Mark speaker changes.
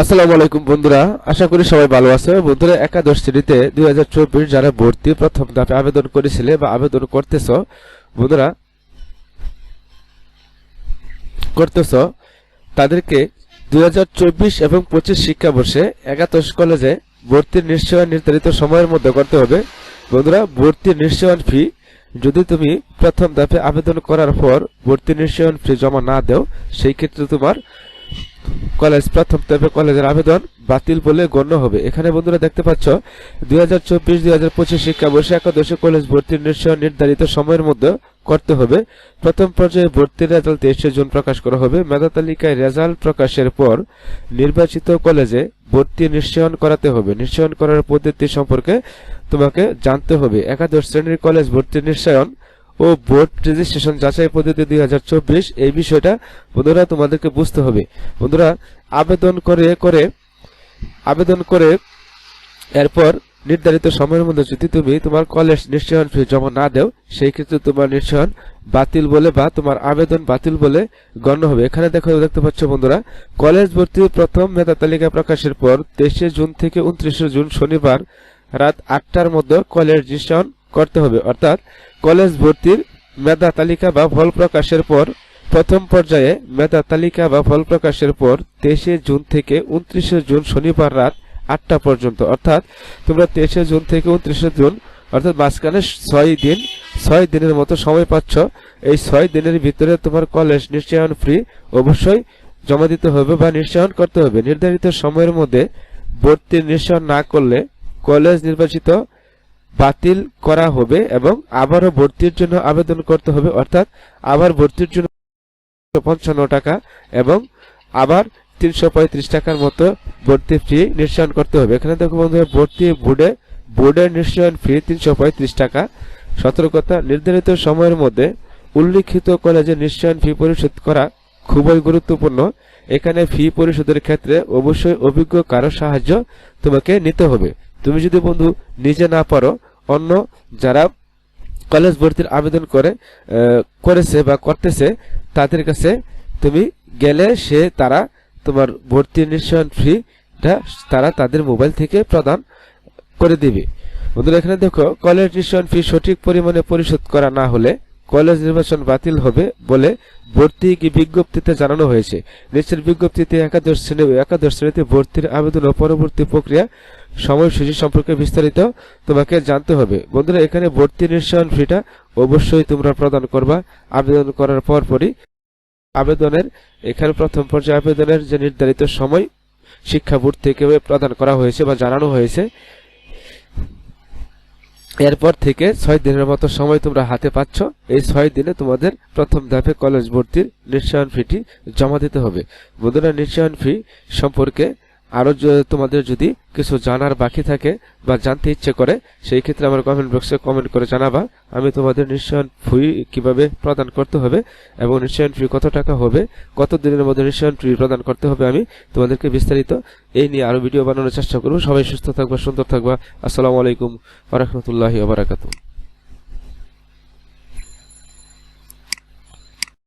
Speaker 1: আসসালামু আলাইকুম বন্ধুরা, আশা করি সবাই ভালো আছে। বন্ধুরা, একাদশ শ্রেণীতে দুই হাজার চব্বিশ যারা ভর্তি প্রথম ধাপে আবেদন করেছিলে বা আবেদন করতেছ, বন্ধুরা, করতেছ, তাদেরকে দুই এবং পঁচিশ শিক্ষাবর্ষে একাদশ কলেজে ভর্তির নিশ্চয়ন নির্ধারিত সময়ের মধ্যে করতে হবে। বন্ধুরা ভর্তির নিশ্চয়ন ফি যদি তুমি প্রথম ধাপে আবেদন করার পর ভর্তি নিশ্চয়ন ফি জমা না দেও, সেই ক্ষেত্রে তোমার কলেজ প্রথম ধাপে কলেজের আবেদন বাতিল বলে গণ্য হবে। এখানে বন্ধুরা দেখতে পাচ্ছ, দুই হাজার চব্বিশ, দুই হাজার পঁচিশ শিক্ষাবর্ষে একাদশে কলেজ ভর্তির নিশ্চয় নির্ধারিত সময়ের মধ্যে করতে হবে। প্রথম পর্যায়ে ভর্তির রেজাল্ট তেইশে জুন প্রকাশ করা হবে। মেধা তালিকায় রেজাল্ট প্রকাশের পর নির্বাচিত কলেজে ভর্তি নিশ্চয়ন করাতে হবে। নিশ্চয়ন করার পদ্ধতি সম্পর্কে তোমাকে জানতে হবে। একাদশ শ্রেণির কলেজ ভর্তির নিশ্চয়ন ও বোর্ড রেজিস্ট্রেশন যাচাই পদ্ধতি দু হাজার চব্বিশ, এই বিষয়টা বন্ধুরা তোমাদেরকে বুঝতে হবে। বন্ধুরা, আবেদন করে করে, আবেদন করে এরপর নির্ধারিত সময়ের মধ্যে যদি তুমি তোমার কলেজ নিশ্চয়ন ফি জমা না দেও, সেই ক্ষেত্রে তোমার নিশ্চয়ন বাতিল বলে বা তোমার আবেদন বাতিল বলে গণ্য হবে। এখানে দেখো, দেখতে পাচ্ছ বন্ধুরা, কলেজ ভর্তির প্রথম মেধা তালিকা প্রকাশের পর তেইশে জুন থেকে উনত্রিশে জুন শনিবার রাত আটটার মধ্যে কলেজ রেজিস্ট্রেশন করতে হবে। অর্থাৎ কলেজ ভর্তির মেধা তালিকা বা ফল প্রকাশের পর প্রথম পর্যায়ে মেধা তালিকা বা ফল প্রকাশের পর তেইশে জুন থেকে উনত্রিশে জুন শনিবার রাত আটটা পর্যন্ত। অর্থাৎ তোমরা তেইশে জুন থেকে উনত্রিশে জুন, অর্থাৎ মাঝখানে ছয় দিন, ছয় দিনের মতো সময় পাচ্ছ। এই ছয় দিনের ভিতরে তোমার কলেজ নিশ্চয়ন ফ্রি অবশ্যই জমা দিতে হবে বা নিশ্চয়ন করতে হবে। নির্ধারিত সময়ের মধ্যে ভর্তির নিশ্চয়ন না করলে কলেজ নির্বাচিত বাতিল করা হবে এবং আবারও ভর্তির জন্য আবেদন করতে হবে, অর্থাৎ আবার ভর্তির জন্য পঞ্চান্ন টাকা এবং আবার তিনশো পঁয়ত্রিশ টাকার মতো ভর্তি ফি নিশ্চয়ন করতে হবে। এখানে দেখো বন্ধুরা, ভর্তি বোর্ডে, বোর্ডের নিশ্চয়ন ফি তিনশো পঁয়ত্রিশ টাকা। সতর্কতা, নির্ধারিত সময়ের মধ্যে উল্লিখিত কলেজে নিশ্চয়ন ফি পরিশোধ করা খুবই গুরুত্বপূর্ণ। এখানে ফি পরিশোধের ক্ষেত্রে অবশ্যই অভিজ্ঞ কারও সাহায্য তোমাকে নিতে হবে। তুমি যদি বন্ধু নিজে না পারো, অন্য যারা কলেজ ভর্তির আবেদন করে করেছে বা করতেছে, তাদের কাছে তুমি গেলে সে তারা তোমার ভর্তি নিশ্চয়ন ফিটা তারা তাদের মোবাইল থেকে প্রদান করে দিবে। বন্ধুরা, এখানে দেখো কলেজ নিশ্চয়ন ফি সঠিক পরিমাণে পরিশোধ করা না হলে কলেজ নির্বাচন বাতিল হবে বলে ভর্তি বিজ্ঞপ্তিতে জানানো হয়েছে। নিচের বিজ্ঞপ্তিতে একাদশ শ্রেণি একাদশ শ্রেণীতে ভর্তির আবেদন ও পরবর্তী প্রক্রিয়া, সময়সূচি সম্পর্কে বিস্তারিত তোমাকে জানতে হবে। বন্ধুরা, এখানে ভর্তি নিশ্চয়ন ফিটা অবশ্যই তোমরা প্রদান করবা। আবেদন করার পরপরই আবেদনের, এখানে প্রথম পর্যায়ে আবেদনের যে নির্ধারিত সময় শিক্ষা বোর্ড থেকে প্রদান করা হয়েছে বা জানানো হয়েছে এরপর থেকে ছয় দিনের মতো সময় তোমরা হাতে পাচ্ছ। এই ছয় দিনে তোমাদের প্রথম ধাপে কলেজ ভর্তির নিশ্চয়ন ফিটি জমা দিতে হবে। বন্ধুরা নিশ্চয়ন ফি সম্পর্কে আরও য- তোমাদের যদি কিছু জানার বাকি থাকে বা জানতে ইচ্ছে করে, সেই ক্ষেত্রে আমার কমেন্ট বক্সে কমেন্ট করে জানাবা। আমি তোমাদের নিশ্চয়ন ফি কীভাবে প্রদান করতে হবে এবং নিশ্চয়ন ফি কত টাকা হবে, কত দিনের মধ্যে নিশ্চয়ন ফি প্রদান করতে হবে আমি তোমাদেরকে বিস্তারিত এই নিয়ে আরও ভিডিও বানানোর চেষ্টা করব। সবাই সুস্থ থাকবা, সুন্দর থাকবা। আসসালামু আলাইকুম ওরহমতুল্লাহি ওবরাকাতুহ